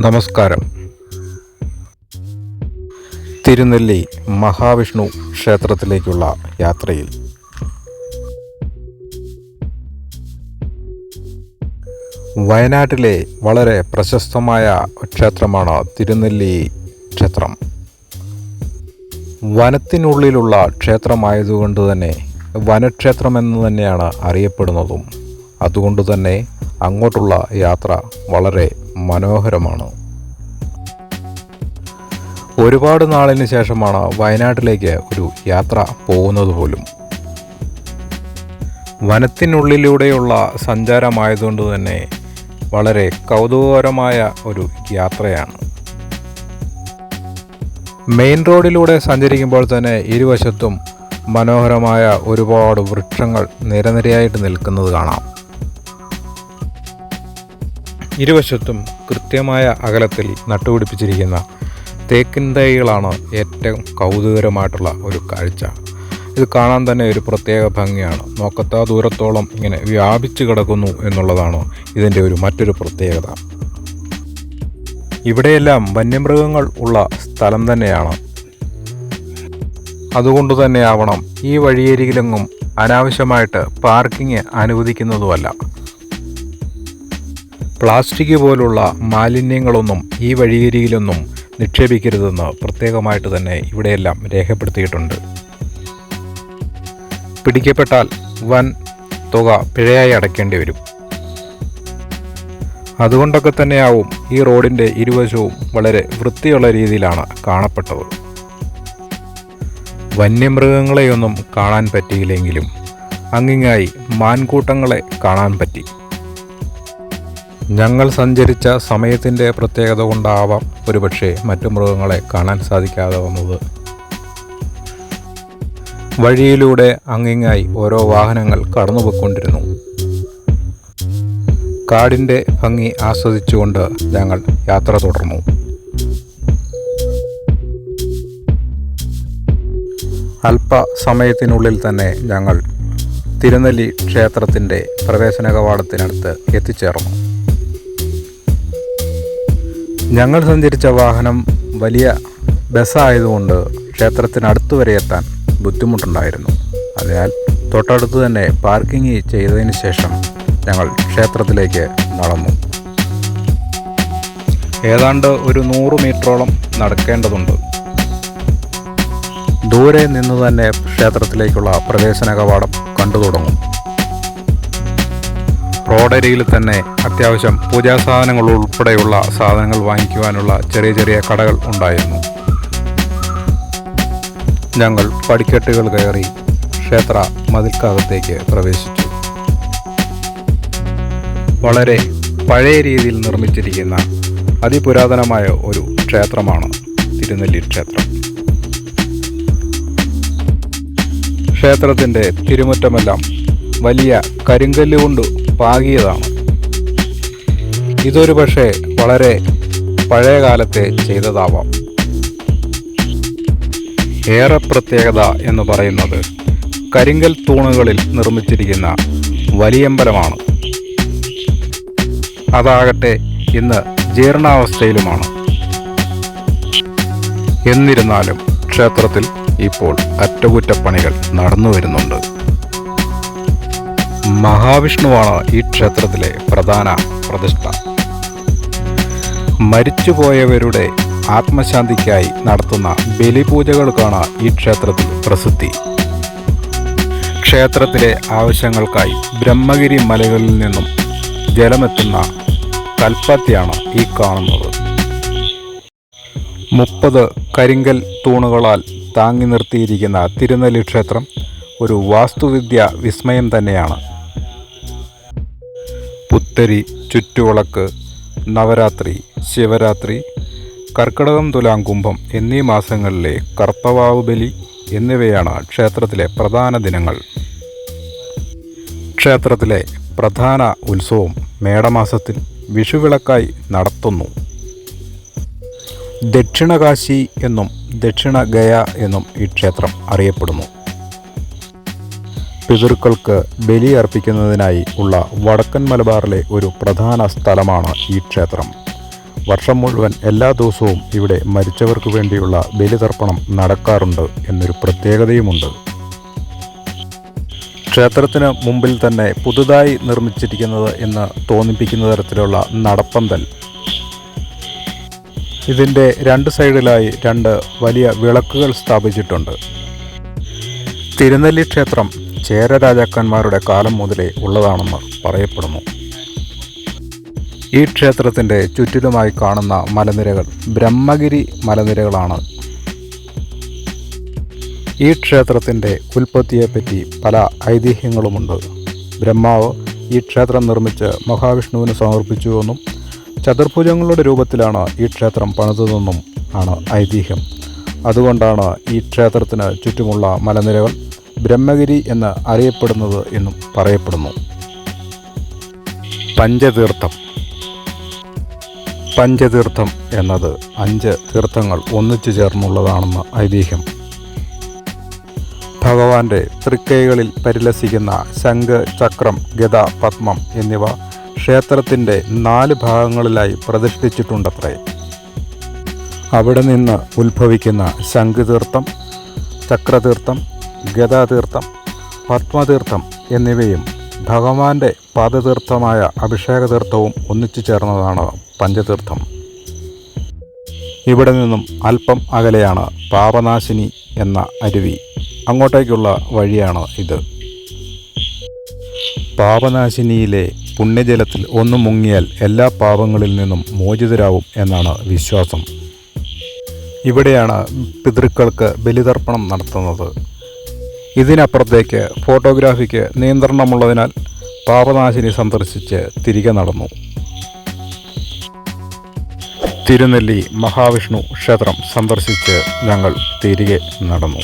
നമസ്കാരം. തിരുനെല്ലി മഹാവിഷ്ണു ക്ഷേത്രത്തിലേക്കുള്ള യാത്രയിൽ. വയനാട്ടിലെ വളരെ പ്രശസ്തമായ ക്ഷേത്രമാണ് തിരുനെല്ലി ക്ഷേത്രം. വനത്തിനുള്ളിലുള്ള ക്ഷേത്രമായതുകൊണ്ട് തന്നെ വനക്ഷേത്രം എന്ന് തന്നെയാണ് അറിയപ്പെടുന്നതും. അതുകൊണ്ട് തന്നെ അങ്ങോട്ടുള്ള യാത്ര വളരെ മനോഹരമാണ്. ഒരുപാട് നാളിന് ശേഷമാണ് വയനാട്ടിലേക്ക് ഒരു യാത്ര പോകുന്നത് പോലും. വനത്തിനുള്ളിലൂടെയുള്ള സഞ്ചാരമായതുകൊണ്ട് തന്നെ വളരെ കൗതുകകരമായ ഒരു യാത്രയാണ്. മെയിൻ റോഡിലൂടെ സഞ്ചരിക്കുമ്പോൾ തന്നെ ഇരുവശത്തും മനോഹരമായ ഒരുപാട് വൃക്ഷങ്ങൾ നിരനിരയായിട്ട് നിൽക്കുന്നത് കാണാം. ഇരുവശത്തും കൃത്യമായ അകലത്തിൽ നട്ടുപിടിപ്പിച്ചിരിക്കുന്ന തേക്കിൻ തൈകളാണ് ഏറ്റവും കൗതുകരമായിട്ടുള്ള ഒരു കാഴ്ച. ഇത് കാണാൻ തന്നെ ഒരു പ്രത്യേക ഭംഗിയാണ്. നോക്കത്താ ദൂരത്തോളം ഇങ്ങനെ വ്യാപിച്ചു കിടക്കുന്നു എന്നുള്ളതാണ് ഇതിന്റെ ഒരു മറ്റൊരു പ്രത്യേകത. ഇവിടെയെല്ലാം വന്യമൃഗങ്ങൾ ഉള്ള സ്ഥലം തന്നെയാണ്. അതുകൊണ്ട് തന്നെയാവണം ഈ വഴിയരികിലെങ്ങും അനാവശ്യമായിട്ട് പാർക്കിംഗ് അനുവദിക്കുന്നതുമല്ല. പ്ലാസ്റ്റിക് പോലുള്ള മാലിന്യങ്ങളൊന്നും ഈ വഴിയരിയിലൊന്നും നിക്ഷേപിക്കരുതെന്ന് പ്രത്യേകമായിട്ട് തന്നെ ഇവിടെയെല്ലാം രേഖപ്പെടുത്തിയിട്ടുണ്ട്. പിടിക്കപ്പെട്ടാൽ വൻ തുക പിഴയായി അടയ്ക്കേണ്ടി വരും. അതുകൊണ്ടൊക്കെ തന്നെയാവും ഈ റോഡിന്റെ ഇരുവശവും വളരെ വൃത്തിയുള്ള രീതിയിലാണ് കാണപ്പെട്ടത്. വന്യമൃഗങ്ങളെയൊന്നും കാണാൻ പറ്റിയില്ലെങ്കിലും അങ്ങിങ്ങായി മാൻകൂട്ടങ്ങളെ കാണാൻ പറ്റി. ഞങ്ങൾ സഞ്ചരിച്ച സമയത്തിന്റെ പ്രത്യേകത കൊണ്ടാവാം ഒരുപക്ഷെ മറ്റു മൃഗങ്ങളെ കാണാൻ സാധിക്കാതെ വന്നത് വഴിയിലൂടെ അങ്ങിങ്ങായി ഓരോ വാഹനങ്ങൾ കടന്നുപോയിക്കൊണ്ടിരുന്നു. കാടിന്റെ ഭംഗി ആസ്വദിച്ചുകൊണ്ട് ഞങ്ങൾ യാത്ര തുടർന്നു. അല്പ സമയത്തിനുള്ളിൽ തന്നെ ഞങ്ങൾ തിരുനെല്ലി ക്ഷേത്രത്തിന്റെ പ്രവേശന കവാടത്തിനടുത്ത് എത്തിച്ചേർന്നു. ഞങ്ങൾ സഞ്ചരിച്ച വാഹനം വലിയ ബസ്സായതുകൊണ്ട് ക്ഷേത്രത്തിനടുത്ത് വരെ എത്താൻ ബുദ്ധിമുട്ടുണ്ടായിരുന്നു. അതിനാൽ തൊട്ടടുത്ത് തന്നെ പാർക്കിംഗ് ചെയ്തതിന് ശേഷം ഞങ്ങൾ ക്ഷേത്രത്തിലേക്ക് നടന്നു. ഏതാണ്ട് ഒരു നൂറ് മീറ്ററോളം നടക്കേണ്ടതുണ്ട്. ദൂരെ നിന്ന് തന്നെ ക്ഷേത്രത്തിലേക്കുള്ള പ്രവേശന കവാടം കണ്ടു തുടങ്ങും. റോഡരിയിൽ തന്നെ അത്യാവശ്യം പൂജാ സാധനങ്ങൾ ഉൾപ്പെടെയുള്ള സാധനങ്ങൾ വാങ്ങിക്കുവാനുള്ള ചെറിയ ചെറിയ കടകൾ ഉണ്ടായിരുന്നു. ഞങ്ങൾ പടിക്കെട്ടുകൾ കയറി ക്ഷേത്ര മതിൽക്കകത്തേക്ക് പ്രവേശിച്ചു. വളരെ പഴയ രീതിയിൽ നിർമ്മിച്ചിരിക്കുന്ന അതിപുരാതനമായ ഒരു ക്ഷേത്രമാണ് തിരുനെല്ലി ക്ഷേത്രം. ക്ഷേത്രത്തിന്റെ തിരുമുറ്റമെല്ലാം വലിയ കരിങ്കല്ല് കൊണ്ട് പാകിയതാണ്. ഇതൊരു പക്ഷേ വളരെ പഴയ കാലത്തെ ചെയ്തതാവാം. ഏറെ പ്രത്യേകത എന്ന് പറയുന്നത് കരിങ്കൽ തൂണുകളിൽ നിർമ്മിച്ചിരിക്കുന്ന വലിയമ്പലമാണ്. അതാകട്ടെ ഇന്ന് ജീർണാവസ്ഥയിലുമാണ്. എന്നിരുന്നാലും ക്ഷേത്രത്തിൽ ഇപ്പോൾ അറ്റകുറ്റപ്പണികൾ നടന്നു വരുന്നുണ്ട് മഹാവിഷ്ണുവാണ് ഈ ക്ഷേത്രത്തിലെ പ്രധാന പ്രതിഷ്ഠ. മരിച്ചുപോയവരുടെ ആത്മശാന്തിക്കായി നടത്തുന്ന ബലിപൂജകൾക്കാണ് ഈ ക്ഷേത്രത്തിൽ പ്രസിദ്ധി. ക്ഷേത്രത്തിലെ ആവശ്യങ്ങൾക്കായി ബ്രഹ്മഗിരി മലകളിൽ നിന്നും ജലമെത്തുന്ന കൽപ്പത്തിയാണ് ഈ കാണുന്നത്. മുപ്പത് കരിങ്കൽ തൂണുകളാൽ താങ്ങി നിർത്തിയിരിക്കുന്ന തിരുനെല്ലി ക്ഷേത്രം ഒരു വാസ്തുവിദ്യ വിസ്മയം തന്നെയാണ്. പുത്തരി ചുറ്റുവിളക്ക് നവരാത്രി ശിവരാത്രി കർക്കിടകം തുലാം കുംഭം എന്നീ മാസങ്ങളിലെ കർത്തവാവ് ബലി എന്നിവയാണ് ക്ഷേത്രത്തിലെ പ്രധാന ദിനങ്ങൾ. ക്ഷേത്രത്തിലെ പ്രധാന ഉത്സവം മേടമാസത്തിൽ വിഷുവിളക്കായി നടത്തുന്നു. ദക്ഷിണകാശി എന്നും ദക്ഷിണ ഗയ എന്നും ഈ ക്ഷേത്രം അറിയപ്പെടുന്നു. പിതൃക്കൾക്ക് ബലി അർപ്പിക്കുന്നതിനായി ഉള്ള വടക്കൻ മലബാറിലെ ഒരു പ്രധാന സ്ഥലമാണ് ഈ ക്ഷേത്രം. വർഷം മുഴുവൻ എല്ലാ ദിവസവും ഇവിടെ മരിച്ചവർക്ക് വേണ്ടിയുള്ള ബലിതർപ്പണം നടക്കാറുണ്ട് എന്നൊരു പ്രത്യേകതയുമുണ്ട്. ക്ഷേത്രത്തിന് മുമ്പിൽ തന്നെ പുതുതായി നിർമ്മിച്ചിരിക്കുന്നത് എന്ന് തോന്നിപ്പിക്കുന്ന തരത്തിലുള്ള നടപ്പന്തൽ. ഇതിന്റെ രണ്ട് സൈഡിലായി രണ്ട് വലിയ വിളക്കുകൾ സ്ഥാപിച്ചിട്ടുണ്ട്. തിരുനെല്ലി ക്ഷേത്രം ചേര രാജാക്കന്മാരുടെ കാലം മുതലേ ഉള്ളതാണെന്ന് പറയപ്പെടുന്നു. ഈ ക്ഷേത്രത്തിന്റെ ചുറ്റിലുമായി കാണുന്ന മലനിരകൾ ബ്രഹ്മഗിരി മലനിരകളാണ്. ഈ ക്ഷേത്രത്തിന്റെ ഉൽപ്പത്തിയെപ്പറ്റി പല ഐതിഹ്യങ്ങളുമുണ്ട്. ബ്രഹ്മാവ് ഈ ക്ഷേത്രം നിർമ്മിച്ച് മഹാവിഷ്ണുവിന് സമർപ്പിച്ചുവെന്നും ചതുർഭുജങ്ങളുടെ രൂപത്തിലാണ് ഈ ക്ഷേത്രം പണിതതെന്നും ആണ് ഐതിഹ്യം. അതുകൊണ്ടാണ് ഈ ക്ഷേത്രത്തിന് ചുറ്റുമുള്ള മലനിരകൾ ബ്രഹ്മഗിരി എന്ന് അറിയപ്പെടുന്നത് എന്നും പറയപ്പെടുന്നു. പഞ്ചതീർത്ഥം. പഞ്ചതീർത്ഥം എന്നത് അഞ്ച് തീർത്ഥങ്ങൾ ഒന്നിച്ചു ചേർന്നുള്ളതാണെന്ന് ഐതിഹ്യം. ഭഗവാന്റെ തൃക്കൈകളിൽ പരിലസിക്കുന്ന ശംഖ് ചക്രം ഗത പത്മം എന്നിവ ക്ഷേത്രത്തിന്റെ നാല് ഭാഗങ്ങളിലായി പ്രതിഷ്ഠിച്ചിട്ടുണ്ടത്രേ. അവിടെ നിന്ന് ഉത്ഭവിക്കുന്ന ശംഖുതീർത്ഥം ചക്രതീർത്ഥം ഗദാതീർത്ഥം പത്മതീർത്ഥം എന്നിവയും ഭഗവാന്റെ പാദതീർത്ഥമായ അഭിഷേകതീർത്ഥവും ഒന്നിച്ചു ചേർന്നതാണ് പഞ്ചതീർത്ഥം. ഇവിടെ നിന്നും അല്പം അകലെയാണ് പാപനാശിനി എന്ന അരുവി. അങ്ങോട്ടേക്കുള്ള വഴിയാണ് ഇത്. പാപനാശിനിയിലെ പുണ്യജലത്തിൽ ഒന്ന് മുങ്ങിയാൽ എല്ലാ പാപങ്ങളിൽ നിന്നും മോചിതരാവും എന്നാണ് വിശ്വാസം. ഇവിടെയാണ് പിതൃക്കൾക്ക് ബലിതർപ്പണം നടത്തുന്നത്. ഇതിനപ്പുറത്തേക്ക് ഫോട്ടോഗ്രാഫിക്ക് നിയന്ത്രണമുള്ളതിനാൽ പാപനാശിനി സന്ദർശിച്ച് തിരികെ നടന്നു. തിരുനെല്ലി മഹാവിഷ്ണു ക്ഷേത്രം സന്ദർശിച്ച് ഞങ്ങൾ തിരികെ നടന്നു.